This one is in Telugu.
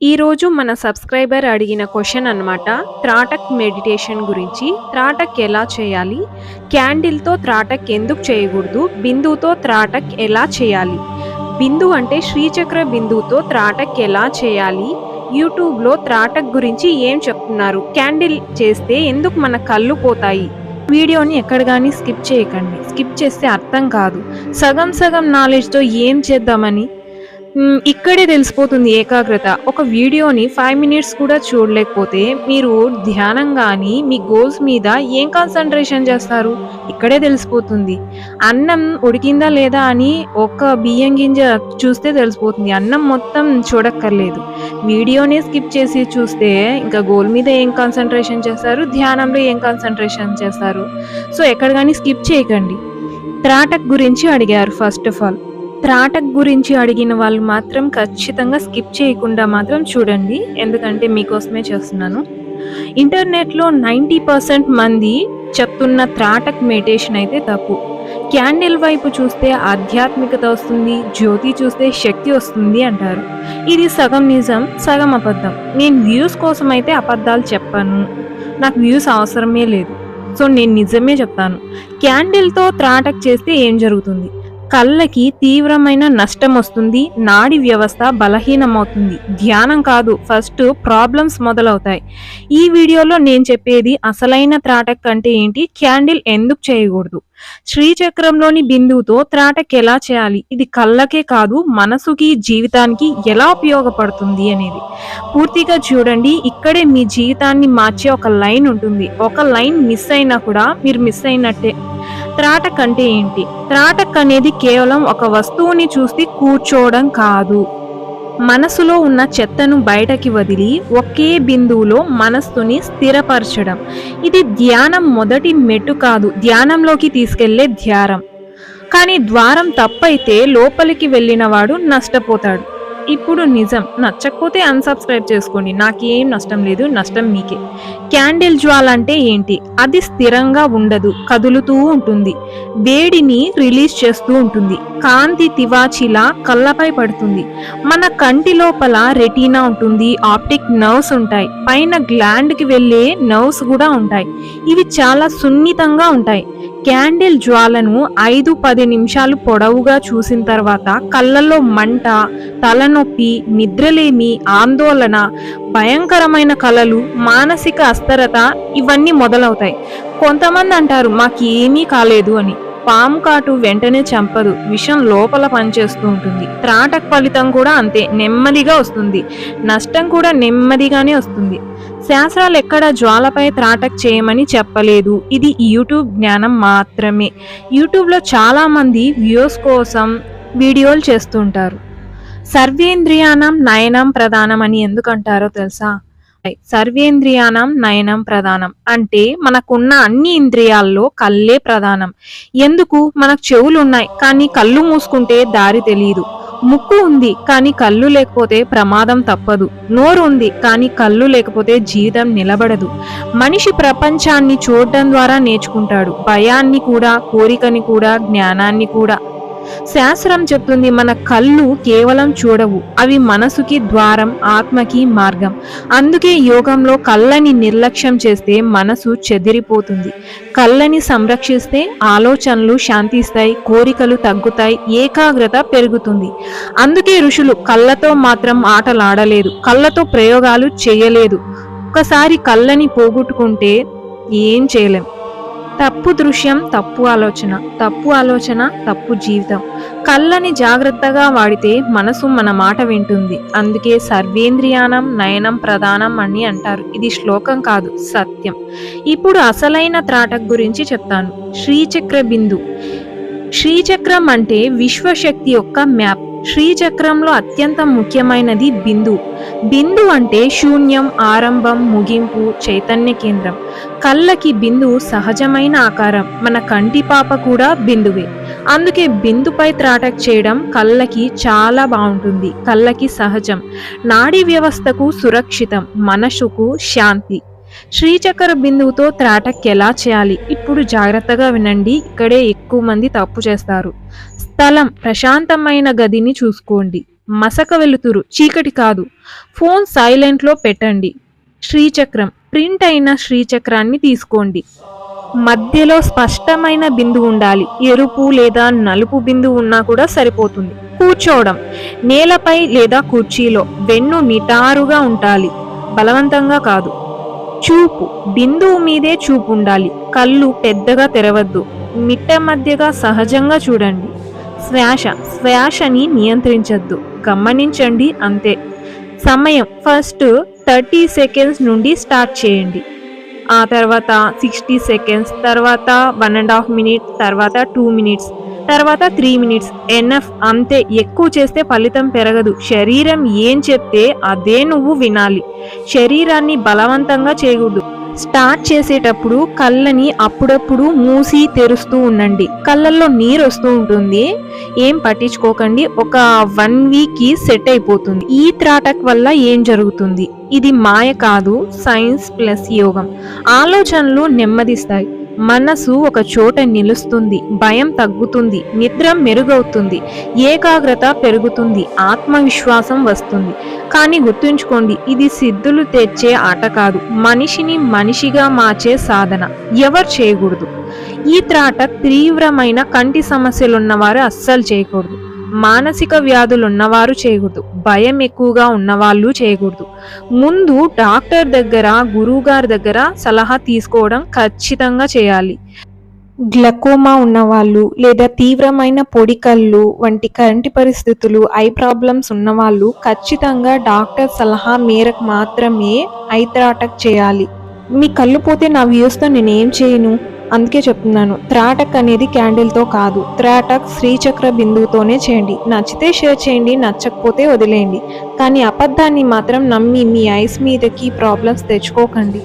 ఈరోజు మన సబ్స్క్రైబర్ అడిగిన క్వశ్చన్ అన్నమాట త్రాటక్ మెడిటేషన్ గురించి. త్రాటక్ ఎలా చేయాలి? క్యాండిల్తో త్రాటక్ ఎందుకు చేయకూడదు? బిందుతో త్రాటక్ ఎలా చేయాలి? బిందు అంటే శ్రీచక్ర బిందువుతో త్రాటక్ ఎలా చేయాలి? యూట్యూబ్లో త్రాటక్ గురించి ఏం చెప్తున్నారు? క్యాండిల్ చేస్తే ఎందుకు మన కళ్ళు పోతాయి? వీడియోని ఎక్కడ కానీ స్కిప్ చేయకండి. స్కిప్ చేస్తే అర్థం కాదు. సగం సగం నాలెడ్జ్తో ఏం చేద్దామని? ఇక్కడే తెలిసిపోతుంది ఏకాగ్రత. ఒక వీడియోని ఫైవ్ మినిట్స్ కూడా చూడలేకపోతే మీరు ధ్యానం కానీ మీ గోల్స్ మీద ఏం కాన్సన్ట్రేషన్ చేస్తారు? ఇక్కడే తెలిసిపోతుంది. అన్నం ఉడికిందా లేదా అని ఒక బియ్యం గింజ చూస్తే తెలిసిపోతుంది. అన్నం మొత్తం చూడక్కర్లేదు. వీడియోనే స్కిప్ చేసి చూస్తే ఇంకా గోల్ మీద ఏం కాన్సన్ట్రేషన్ చేస్తారు? ధ్యానంలో ఏం కాన్సన్ట్రేషన్ చేస్తారు? సో ఎక్కడ కానీ స్కిప్ చేయకండి. త్రాటక్ గురించి అడిగారు ఫస్ట్ ఆఫ్ ఆల్ త్రాటక్ గురించి అడిగిన వాళ్ళు మాత్రం ఖచ్చితంగా స్కిప్ చేయకుండా మాత్రం చూడండి. ఎందుకంటే మీకోసమే చేస్తున్నాను. ఇంటర్నెట్లో నైంటీ పర్సెంట్ మంది చెప్తున్న త్రాటక్ మెడిటేషన్ అయితే తప్పు. క్యాండిల్ వైపు చూస్తే ఆధ్యాత్మికత వస్తుంది జ్యోతి చూస్తే శక్తి వస్తుంది అంటారు. ఇది సగం నిజం సగం అబద్ధం. నేను వ్యూస్ కోసం అయితే అబద్ధాలు చెప్పాను. నాకు వ్యూస్ అవసరమే లేదు. సో నేను నిజమే చెప్తాను. క్యాండిల్తో త్రాటక్ చేస్తే ఏం జరుగుతుంది? కళ్ళకి తీవ్రమైన నష్టం వస్తుంది నాడి వ్యవస్థ బలహీనమవుతుంది. ధ్యానం కాదు ఫస్ట్ ప్రాబ్లమ్స్ మొదలవుతాయి. ఈ వీడియోలో నేను చెప్పేది అసలైన త్రాటక్ అంటే ఏంటి? క్యాండిల్ ఎందుకు చేయకూడదు? శ్రీచక్రంలోని బిందువుతో త్రాటక్ ఎలా చేయాలి? ఇది కళ్ళకే కాదు మనసుకి జీవితానికి ఎలా ఉపయోగపడుతుంది అనేది. పూర్తిగా చూడండి ఇక్కడే మీ జీవితాన్ని మార్చే ఒక లైన్ ఉంటుంది. ఒక లైన్ మిస్ అయినా కూడా మీరు మిస్ అయినట్టే. త్రాటక్ అంటే ఏంటి? త్రాటక్ అనేది కేవలం ఒక వస్తువుని చూసి కూర్చోవడం కాదు. మనసులో ఉన్న చెత్తను బయటకి వదిలి ఒకే బిందువులో మనస్సుని స్థిరపరచడం. ఇది ధ్యానం మొదటి మెట్టు కాదు ధ్యానంలోకి తీసుకెళ్ళే ధ్యారం. కానీ ద్వారం తప్పైతే లోపలికి వెళ్ళినవాడు నష్టపోతాడు. ఇప్పుడు నిజం. నచ్చకపోతే అన్సబ్స్క్రైబ్ చేసుకోండి. నాకేం నష్టం లేదు. నష్టం మీకే. క్యాండిల్ జ్వాల అంటే ఏంటి? అది స్థిరంగా ఉండదు. కదులుతూ ఉంటుంది. వేడిని రిలీజ్ చేస్తూ ఉంటుంది. కాంతి తివాచిలా కళ్ళపై పడుతుంది. మన కంటి లోపల రెటీనా ఉంటుంది. ఆప్టిక్ నర్వ్స్ ఉంటాయి. పైన గ్లాండ్కి వెళ్ళే నర్వ్స్ కూడా ఉంటాయి. ఇవి చాలా సున్నితంగా ఉంటాయి. క్యాండిల్ జ్వాలను ఐదు పది నిమిషాలు పొడవుగా చూసిన తర్వాత కళ్ళల్లో మంట తలనొప్పి నిద్రలేమి ఆందోళన భయంకరమైన కళలు మానసిక అస్థిరత ఇవన్నీ మొదలవుతాయి. కొంతమంది అంటారు మాకు ఏమీ కాలేదు అని. పాము కాటు వెంటనే చంపదు. విషం లోపల పనిచేస్తూ ఉంటుంది. త్రాటక్ ఫలితం కూడా అంతే నెమ్మదిగా వస్తుంది. నష్టం కూడా నెమ్మదిగానే వస్తుంది. శాస్త్రాలు ఎక్కడ జ్వాలపై త్రాటక్ చేయమని చెప్పలేదు. ఇది యూట్యూబ్ జ్ఞానం మాత్రమే. యూట్యూబ్లో చాలామంది వ్యూస్ కోసం వీడియోలు చేస్తుంటారు. సర్వేంద్రియానం నయనం ప్రధానం అని ఎందుకంటారో తెలుసా? సర్వేంద్రియానం నయనం ప్రధానం. అంటే మనకున్న అన్ని ఇంద్రియాల్లో కళ్ళే ప్రధానం. ఎందుకు? మనకు చెవులు ఉన్నాయి కానీ కళ్ళు మూసుకుంటే దారి తెలియదు ముక్కు ఉంది కానీ కళ్ళు లేకపోతే ప్రమాదం తప్పదు. నోరు ఉంది కానీ కళ్ళు లేకపోతే జీవితం నిలబడదు. మనిషి ప్రపంచాన్ని చూడడం ద్వారా నేర్చుకుంటాడు. భయాన్ని కూడా కోరికని కూడా జ్ఞానాన్ని కూడా. శాస్త్రం చెప్తుంది మన కళ్ళు కేవలం చూడవు అవి మనసుకి ద్వారం ఆత్మకి మార్గం. అందుకే యోగంలో కళ్ళని నిర్లక్ష్యం చేస్తే మనసు చెదిరిపోతుంది. కళ్ళని సంరక్షిస్తే ఆలోచనలు శాంతిస్తాయి కోరికలు తగ్గుతాయి ఏకాగ్రత పెరుగుతుంది. అందుకే ఋషులు కళ్ళతో మాత్రం ఆటలాడలేదు కళ్ళతో ప్రయోగాలు చేయలేదు. ఒకసారి కళ్ళని పోగొట్టుకుంటే ఏం చేయలేం. తప్పు దృశ్యం తప్పు ఆలోచన తప్పు ఆలోచన తప్పు జీవితం. కళ్ళని జాగ్రత్తగా వాడితే మనసు మన మాట వింటుంది. అందుకే సర్వేంద్రియానం నయనం ప్రధానం అని అంటారు. ఇది శ్లోకం కాదు సత్యం. ఇప్పుడు అసలైన త్రాటక్ గురించి చెప్తాను. శ్రీచక్ర బిందు. శ్రీచక్రం అంటే విశ్వశక్తి యొక్క మ్యాప్. శ్రీచక్రంలో అత్యంత ముఖ్యమైనది బిందు. బిందు అంటే శూన్యం ఆరంభం ముగింపు చైతన్య కేంద్రం. కళ్ళకి బిందు సహజమైన ఆకారం. మన కంటి పాప కూడా బిందువే. అందుకే బిందుపై త్రాటక్ చేయడం కళ్ళకి చాలా బాగుంటుంది. కళ్ళకి సహజం. నాడీ వ్యవస్థకు సురక్షితం. మనసుకు శాంతి. శ్రీచక్ర బిందువుతో త్రాటక్ ఎలా చేయాలి? ఇప్పుడు జాగ్రత్తగా వినండి. ఇక్కడే ఎక్కువ మంది తప్పు చేస్తారు. స్థలం ప్రశాంతమైన గదిని చూసుకోండి. మసక వెలుతురు. చీకటి కాదు. ఫోన్ సైలెంట్లో పెట్టండి. శ్రీచక్రం. ప్రింట్ అయిన శ్రీచక్రాన్ని తీసుకోండి. మధ్యలో స్పష్టమైన బిందు ఉండాలి. ఎరుపు లేదా నలుపు బిందు ఉన్నా కూడా సరిపోతుంది. కూర్చోవడం. నేలపై లేదా కుర్చీలో వెన్ను నిటారుగా ఉండాలి. బలవంతంగా కాదు. చూపు. బిందువు మీదే చూపు ఉండాలి. కళ్ళు పెద్దగా తెరవద్దు. మిట్ట మధ్యగా సహజంగా చూడండి. శ్వాస. శ్వాసని నియంత్రించద్దు. గమనించండి అంతే. సమయం. ఫస్ట్ థర్టీ సెకండ్స్ నుండి స్టార్ట్ చేయండి. ఆ తర్వాత సిక్స్టీ సెకండ్స్ తర్వాత వన్ అండ్ హాఫ్ మినిట్ తర్వాత టూ మినిట్స్ తర్వాత త్రీ మినిట్స్. ఎన్ఎఫ్ అంతే ఎక్కువ చేస్తే ఫలితం పెరగదు. శరీరం ఏం చెప్తే అదే నువ్వు వినాలి. శరీరాన్ని బలవంతంగా చేయకూడదు. స్టార్ట్ చేసేటప్పుడు కళ్ళని అప్పుడప్పుడు మూసి తెరుస్తూ ఉండండి. కళ్ళల్లో నీరు వస్తూ ఉంటుంది. ఏం పట్టించుకోకండి. ఒక వన్ వీక్కి సెట్ అయిపోతుంది. ఈ త్రాటక్ వల్ల ఏం జరుగుతుంది? ఇది మాయ కాదు. సైన్స్ ప్లస్ యోగం. ఆలోచనలు నెమ్మదిస్తాయి. మనసు ఒక చోట నిలుస్తుంది భయం తగ్గుతుంది నిద్ర మెరుగవుతుంది ఏకాగ్రత పెరుగుతుంది ఆత్మవిశ్వాసం వస్తుంది. కానీ గుర్తుంచుకోండి ఇది సిద్ధులు తెచ్చే ఆట కాదు మనిషిని మనిషిగా మార్చే సాధన ఎవరు చేయకూడదు. ఈ త్రాట తీవ్రమైన కంటి సమస్యలున్నవారు అస్సలు చేయకూడదు. మానసిక వ్యాధులు ఉన్నవారు చేయకూడదు. భయం ఎక్కువగా ఉన్నవాళ్ళు చేయకూడదు. ముందు డాక్టర్ దగ్గర గురువుగారి దగ్గర సలహా తీసుకోవడం ఖచ్చితంగా చేయాలి. గ్లకోమా ఉన్నవాళ్ళు లేదా తీవ్రమైన పొడి కళ్ళు వంటి కరెంటు పరిస్థితులు ఐ ప్రాబ్లమ్స్ ఉన్నవాళ్ళు ఖచ్చితంగా డాక్టర్ సలహా మేరకు మాత్రమే ఐ త్రాటక్ చేయాలి. మీ కళ్ళు పోతే నా వ్యూస్తో నేను ఏం చేయను? అందుకే చెప్తున్నాను త్రాటక్ అనేది క్యాండిల్తో కాదు. త్రాటక్ శ్రీచక్ర బిందువుతోనే చేయండి. నచ్చితే షేర్ చేయండి నచ్చకపోతే వదిలేయండి. కానీ అబద్ధాన్ని మాత్రం నమ్మి మీ ఐస్ మీదకి ప్రాబ్లమ్స్ తెచ్చుకోకండి.